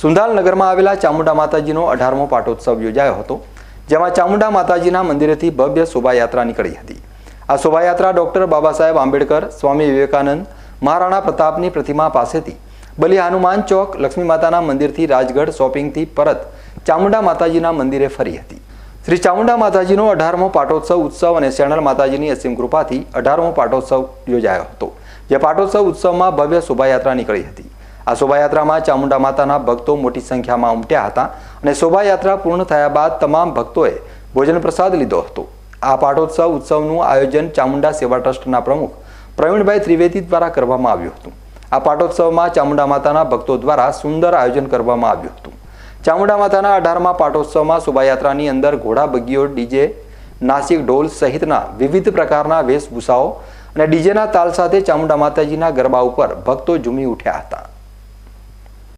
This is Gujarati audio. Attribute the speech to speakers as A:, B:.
A: સુંધાલ નગરમાં આવેલા ચામુંડા માતાજીનો અઢારમો પાટોત્સવ યોજાયો હતો, જેમાં ચામુંડા માતાજીના મંદિરેથી ભવ્ય શોભાયાત્રા નીકળી હતી. આ શોભાયાત્રા ડોક્ટર બાબા સાહેબ આંબેડકર, સ્વામી વિવેકાનંદ, મહારાણા પ્રતાપની પ્રતિમા પાસેથી બલી હનુમાન ચોક, લક્ષ્મી માતાના મંદિરથી રાજગઢ શોપિંગથી પરત ચામુંડા માતાજીના મંદિરે ફરી હતી. શ્રી ચામુંડા માતાજીનો અઢારમો પાટોત્સવ ઉત્સવ અને શેણલ માતાજીની અસીમ કૃપાથી અઢારમો પાટોત્સવ યોજાયો હતો, જે પાટોત્સવ ઉત્સવમાં ભવ્ય શોભાયાત્રા નીકળી હતી. આ શોભાયાત્રામાં ચામુંડા માતાના ભક્તો મોટી સંખ્યામાં ઉમટ્યા હતા અને શોભાયાત્રા પૂર્ણ થયા બાદ તમામ ભક્તોએ ભોજન પ્રસાદ લીધો હતો. આ પાટોત્સવ ઉત્સવનું આયોજન ચામુંડા સેવા ટ્રસ્ટના પ્રમુખ પ્રવીણભાઈ ત્રિવેદી દ્વારા કરવામાં આવ્યું હતું. આ પાટોત્સવમાં ચામુંડા માતાના ભક્તો દ્વારા સુંદર આયોજન કરવામાં આવ્યું હતું. ચામુંડા માતાના અઢારમાં પાટોત્સવમાં શોભાયાત્રાની અંદર ઘોડા બગીઓ ડીજે, નાસિક ઢોલ સહિતના વિવિધ પ્રકારના વેશભૂષાઓ અને ડીજેના તાલ સાથે ચામુંડા માતાજીના ગરબા ઉપર ભક્તો ઝૂમી ઉઠ્યા હતા.